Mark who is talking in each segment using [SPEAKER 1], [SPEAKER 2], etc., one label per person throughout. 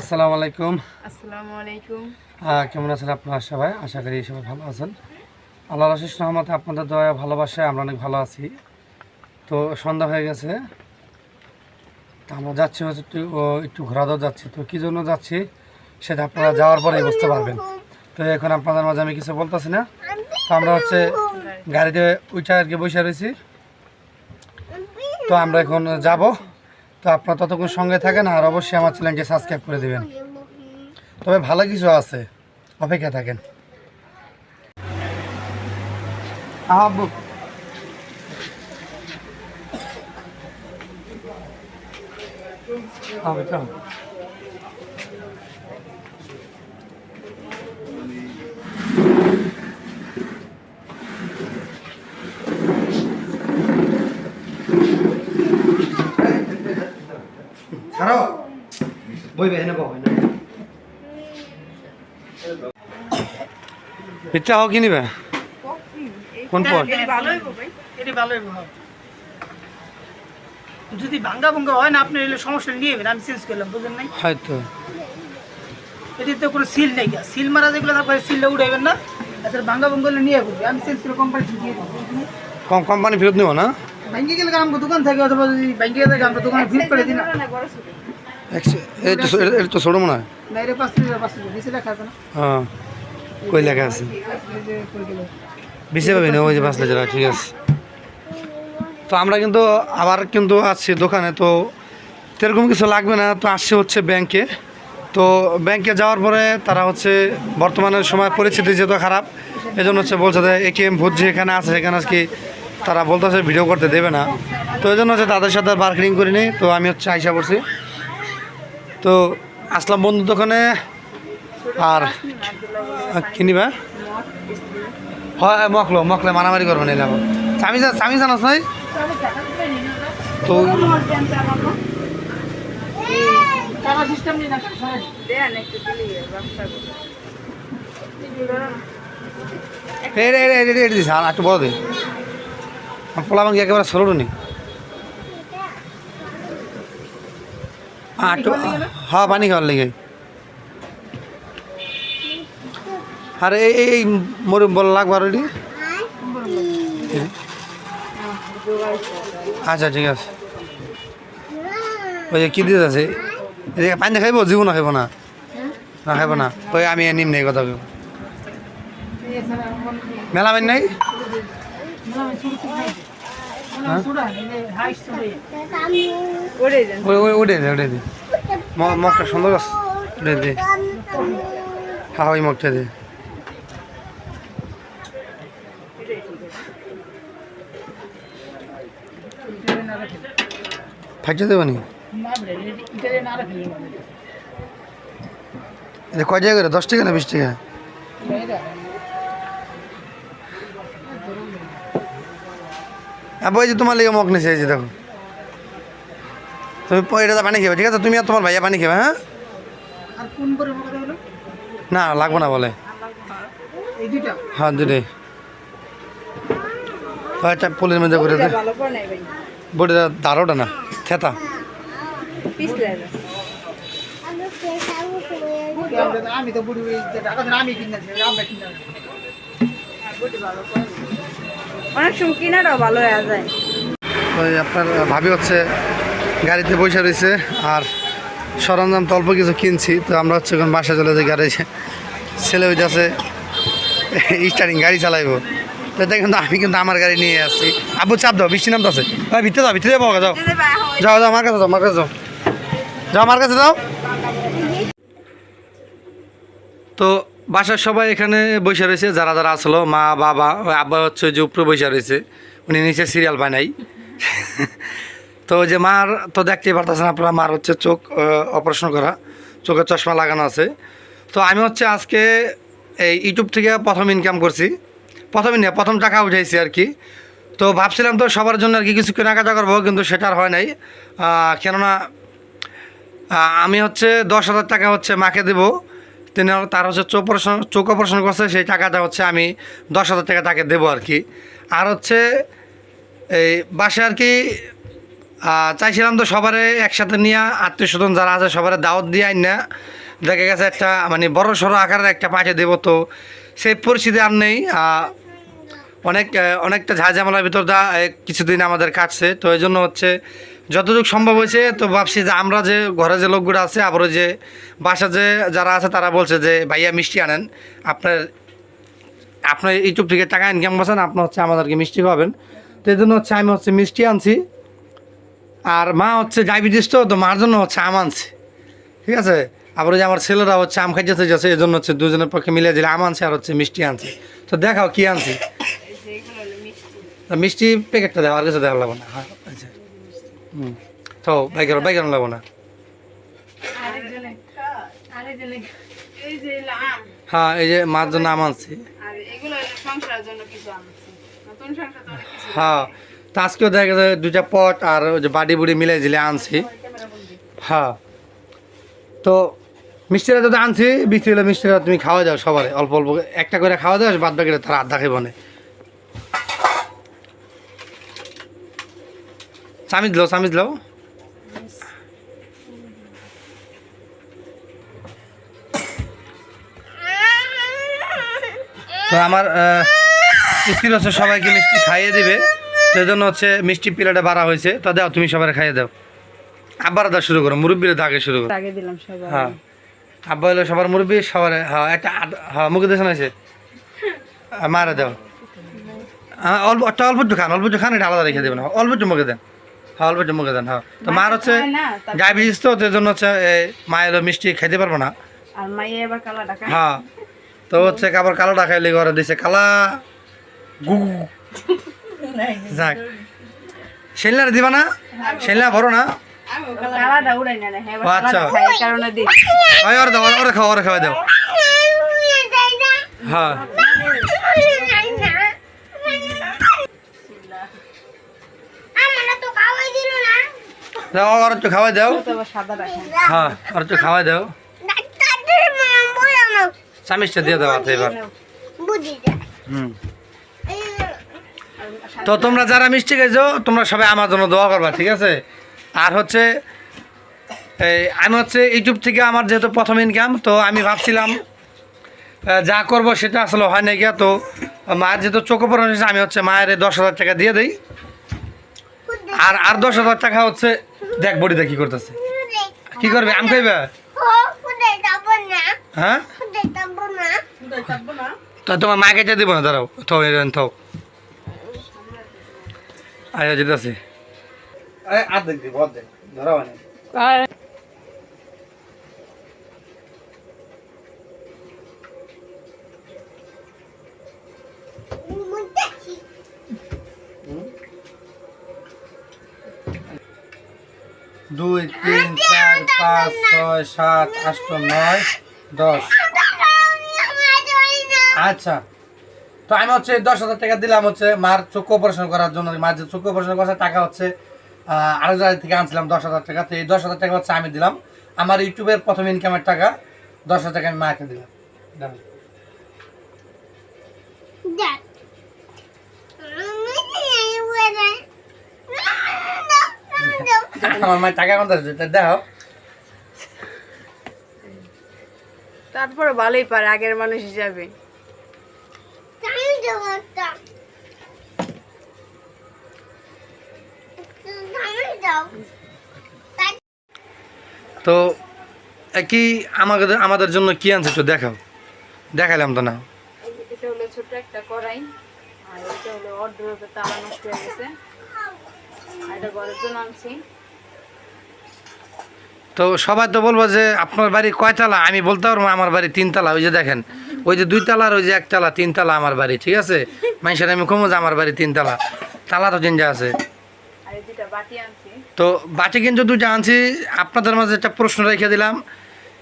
[SPEAKER 1] আসসালামু আলাইকুম
[SPEAKER 2] আসসালামু আলাইকুম
[SPEAKER 1] কেমন আছেন আপনার সবাই আশা করি সবাই ভালো আছেন আল্লাহ রশিস রহমতে আপনাদের দয়া ভালোবাসায় আমরা অনেক ভালো আছি তো সন্ধ্যা হয়ে গেছে তো আমরা যাচ্ছি হচ্ছে একটু ঘোরা দাও যাচ্ছি তো কী জন্য যাচ্ছি সেটা আপনারা যাওয়ার পরেই বুঝতে পারবেন তো এখন আপনাদের মাঝে আমি কিছু বলতেছি না তো আমরা হচ্ছে গাড়িতে উঠে আর কি বসে রয়েছি তো আমরা এখন যাবো তো আপনার ততক্ষণ সঙ্গে থাকেন আর অবশ্যই আমার চ্যানেলটি সাবস্ক্রাইব করে দেবেন তবে ভালো কিছু আছে অপেক্ষা থাকেন আহাব্বু বই বেহে পিচ্ছা হও কি কোন
[SPEAKER 2] এটা যদি ভাঙ্গা ভাঙ্গা হয় না আপনি এলে সমস্যা নিয়ে আমি চেঞ্জ করলাম বুঝেন নাই হয়তো তো কোনো সিল নেই সিল মারা যেগুলো তারপরে সিলটা উঠাইবেন না আচ্ছা ভাঙ্গা ভাঙ্গা নিয়ে যাবো আমি চেঞ্জ করে কোম্পানি দিয়ে
[SPEAKER 1] কম কোম্পানি ফেরত নেব না
[SPEAKER 2] ভেঙে গেলে আমার দোকান থাকে অথবা যদি ভেঙে গেলে আমরা দোকানে আচ্ছা, করে দিই না
[SPEAKER 1] এটা তো ছোটো মনে হয় হ্যাঁ কই লেখা আছে বেশি পাবি না ওই যে পাঁচ লিটার ঠিক আছে তো আমরা কিন্তু আবার কিন্তু আছি দোকানে তো সেরকম কিছু লাগবে না তো আসছে হচ্ছে ব্যাংকে তো ব্যাংকে যাওয়ার পরে তারা হচ্ছে বর্তমানের সময় পরিস্থিতি যেহেতু খারাপ এই জন্য হচ্ছে বলছে যে এ কে এম ভোট যেখানে আছে সেখানে আজকে তারা বলতে ভিডিও করতে দেবে না তো এই জন্য হচ্ছে তাদের সাথে বার্গেনিং করিনি তো আমি হচ্ছে আইসা করছি তো আসলাম বন্ধু দোকানে আর কিনিবা হয় মকলো মকলে মারামারি করবেন এলাম স্বামী স্বামী জানাস নাই তো একটু বড় দে পোলা ভাঙ্গি একেবারে সরুনি হ্যাঁ হ্যাঁ পানি খাওয়ার লেগে আর এই এই মোর বল লাগবার ওটি আচ্ছা ঠিক আছে ওই কি দিতে আছে এদিকে পানি খাইব জীব না খাইব না না খাইব না ওই আমি নিম নেই কথা মেলা পানি নাই
[SPEAKER 2] হ্যাঁ? ওরে দে
[SPEAKER 1] ওরে দে মগটা সুন্দর ওরে দে হা ওই মগটা দে ফাইটে দেবো নি কয় জায়গা করে দশ টাকা না বিশ টাকা আবু এই যে তোমার লেগে মগ নেছে এই দেখো তুমি এটা পানি খেবে ঠিক আছে তুমি আর তোমার ভাইয়া পানি খেবে হ্যাঁ না লাগবো না বলে হ্যাঁ দুটাই একটা পোলের মধ্যে করে দে বড়টা দাঁড়োটা না থেতা আমি তো
[SPEAKER 2] বুড়ি আমি কিনা আমি কিনা অনেক সময় কেনাটাও ভালো হয়ে যায়
[SPEAKER 1] আপনার ভাবি হচ্ছে গাড়িতে বসে রয়েছে আর সরঞ্জাম তো অল্প কিছু কিনছি তো আমরা হচ্ছে এখন বাসা চলে যাই গাড়ি ছেলে ওই হইতেছে স্টার্টিং গাড়ি চালাইবো তাতে কিন্তু আমি কিন্তু আমার গাড়ি নিয়ে আসছি আবু চাপ দাও বৃষ্টি নামতে আছে ভাই ভিতরে যাও ভিতরে যাবো যাও যাও যাও আমার কাছে যাও আমার কাছে যাও যাও আমার কাছে যাও তো বাসার সবাই এখানে বসে রয়েছে যারা যারা আসলো মা বাবা আব্বা হচ্ছে যে উপরে বসে রয়েছে উনি নিচে সিরিয়াল বানাই তো যে মার তো দেখতেই পারতেছেন আপনারা মার হচ্ছে চোখ অপারেশন করা চোখের চশমা লাগানো আছে তো আমি হচ্ছে আজকে এই ইউটিউব থেকে প্রথম ইনকাম করছি প্রথমই না প্রথম টাকা উঠাইছি আর কি তো ভাবছিলাম তো সবার জন্য আর কি কিছু কেনাকাটা করবো কিন্তু সেটা আর হয় নাই কেননা আমি হচ্ছে দশ হাজার টাকা হচ্ছে মাকে দেবো তিনি তার হচ্ছে চোখ প্রশ্ন চোখ প্রশ্ন করছে সেই টাকাটা হচ্ছে আমি দশ হাজার টাকা তাকে দেবো আর কি আর হচ্ছে এই বাসে আর কি চাইছিলাম তো সবারে একসাথে নিয়ে আত্মীয় স্বজন যারা আছে সবার দাওয়াত দিয়ে আইন না দেখা গেছে একটা মানে বড় সড়ো আকারের একটা পাঠিয়ে দেবো তো সেই পরিস্থিতি আর নেই অনেক অনেকটা ঝাঁঝামেলার ভিতর দা কিছুদিন আমাদের কাটছে তো এই জন্য হচ্ছে যতটুকু সম্ভব হয়েছে তো ভাবছি যে আমরা যে ঘরে যে লোকগুলো আছে আবার যে বাসা যে যারা আছে তারা বলছে যে ভাইয়া মিষ্টি আনেন আপনার আপনার ইউটিউব থেকে টাকা ইনকাম করছেন আপনার হচ্ছে আমাদেরকে মিষ্টি খাবেন তো এই জন্য হচ্ছে আমি হচ্ছে মিষ্টি আনছি আর মা হচ্ছে ডায়াবেটিস তো তো মার জন্য হচ্ছে আম আনছি ঠিক আছে আবার যে আমার ছেলেরা হচ্ছে আম খাইতে যাচ্ছে এই জন্য হচ্ছে দুজনের পক্ষে মিলে দিলে আম আনছে আর হচ্ছে মিষ্টি আনছে তো দেখাও কী আনছি মিষ্টি প্যাকেটটা দেওয়া আর কিছু দেওয়া লাগবে না হ্যাঁ আচ্ছা তো ভাই কেন ভাই কেন লাগবো না হ্যাঁ এই যে মার জন্য আম আনছি হ্যাঁ তা আজকেও দেখা গেছে দুইটা পট আর ওই যে বাড়ি বুড়ি মিলে ঝিলে আনছি হ্যাঁ তো মিষ্টিরা যদি আনছি বিক্রি হলে মিষ্টিটা তুমি খাওয়া যাও সবার অল্প অল্প একটা করে খাওয়া দাও বাদ বাকিটা তারা আধা খেয়ে বনে সামিজ লো সামিজ লো তো আমার স্ত্রী হচ্ছে সবাইকে মিষ্টি খাইয়ে দিবে সেই জন্য হচ্ছে মিষ্টি পিলাটা বাড়া হয়েছে তা দাও তুমি সবার খাইয়ে দাও আব্বার দা শুরু করো মুরব্বীর দাগে শুরু করো আগে দিলাম সবাই হ্যাঁ আব্বা হলো সবার মুরব্বী সবার হ্যাঁ একটা হ্যাঁ মুখে দেশে আছে মারা দাও অল্প একটা অল্প একটু খান অল্প একটু খান এটা আলাদা রেখে দেবেন অল্প একটু মুখে দেন হ্যাঁ অল্প একটু মুখে দেন হ্যাঁ তো মার হচ্ছে ডায়াবেটিস তো ওদের জন্য হচ্ছে মা এলো মিষ্টি খাইতে পারবো না হ্যাঁ তো হচ্ছে কাপড় কালো ডাকাইলি ঘরে দিছে কালা গু যাক সেলার দিবা না সেলার ভরো না
[SPEAKER 2] হ্যাঁ, আচ্ছা
[SPEAKER 1] ওরে খাওয়া ওরে খাওয়া দাও হ্যাঁ, হ্যাঁ। দাও আর একটু খাওয়াই দাও হ্যাঁ আর একটু খাওয়াই দাও চামিচটা দিয়ে দাও এবার হুম তো তোমরা যারা মিষ্টি খেয়েছো তোমরা সবাই আমার জন্য দোয়া করবা ঠিক আছে আর হচ্ছে এই আমি হচ্ছে ইউটিউব থেকে আমার যেহেতু প্রথম ইনকাম তো আমি ভাবছিলাম যা করব সেটা আসলে হয় না গিয়া তো মায়ের যেহেতু চোখে পড়ানো হয়েছে আমি হচ্ছে মায়ের দশ হাজার টাকা দিয়ে দিই আর আর দশ হাজার টাকা হচ্ছে দেখ বড়িদা কি করতেছে কি করবে আম খাইবে হ্যাঁ তো তোমার মাকে যে দিব না দাঁড়াও থাও এরকম থাও আচ্ছা যেতে আছে আর্ধেক দিব অর্ধেক ধরাও দুই তিন চার পাঁচ ছয় সাত আট নয় দশ আচ্ছা তো আমি হচ্ছে দশ হাজার টাকা দিলাম হচ্ছে মার চোখ অপারেশন করার জন্য মার যে চোখ অপারেশন করার টাকা হচ্ছে আরো জায়গা থেকে আনছিলাম দশ হাজার টাকা তো এই দশ হাজার টাকা হচ্ছে আমি দিলাম আমার ইউটিউবের প্রথম ইনকামের টাকা দশ হাজার টাকা আমি মাকে দিলাম আমার মা টাকা কোন দিতে দাও
[SPEAKER 2] তারপরে ভালোই পারে আগের মানুষ হিসাবে
[SPEAKER 1] তো কি আমাদের আমাদের জন্য কি আনছে তো দেখাও দেখালাম তো না এটা হলো ছোট একটা করাই আর এটা হলো অর্ডার তালা নষ্ট হয়ে গেছে আর এটা ঘরের জন্য আনছি তো সবাই তো বলবো যে আপনার বাড়ি কয়তলা আমি বলতে পারবো আমার বাড়ি তিনতলা ওই যে দেখেন ওই যে দুইতলার ওই যে একতলা তিনতলা আমার বাড়ি ঠিক আছে মানুষের আমি কমো যে আমার বাড়ি তিনতলা তালা তো তিনটা আছে তো বাটি কিন্তু দুইটা আনছি আপনাদের মাঝে একটা প্রশ্ন রেখে দিলাম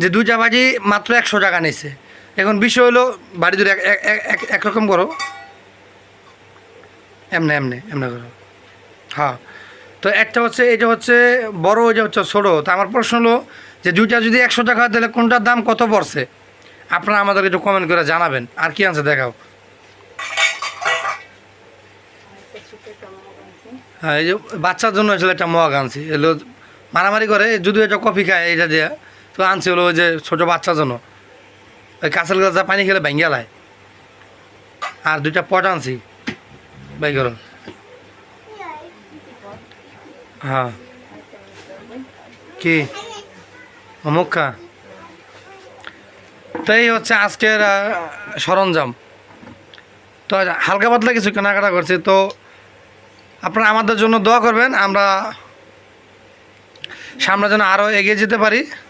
[SPEAKER 1] যে দুইটা বাটি মাত্র একশো টাকা নিছে এখন বিষয় হলো বাড়ি দুটো একরকম করো এমনে এমনে এমনে করো হ্যাঁ তো একটা হচ্ছে এটা হচ্ছে বড় ওইটা হচ্ছে ছোটো তো আমার প্রশ্ন হলো যে দুইটা যদি একশো টাকা দিলে কোনটার দাম কত পড়ছে আপনারা আমাদেরকে একটু কমেন্ট করে জানাবেন আর কি আনছে দেখাও হ্যাঁ এই যে বাচ্চার জন্য আসলে একটা মগ আনছি এগুলো মারামারি করে যদিও এটা কফি খায় এটা দিয়ে তো আনছে হলো ওই যে ছোটো বাচ্চার জন্য ওই কাঁচাল গাছ পানি খেলে ভেঙ্গে লায় আর দুইটা পট আনছি বাইক হ্যাঁ কি অমুক্ষা তো হচ্ছে আজকের সরঞ্জাম তো হালকা পাতলা কিছু কেনাকাটা করছি তো আপনারা আমাদের জন্য দোয়া করবেন আমরা সামনে যেন আরও এগিয়ে যেতে পারি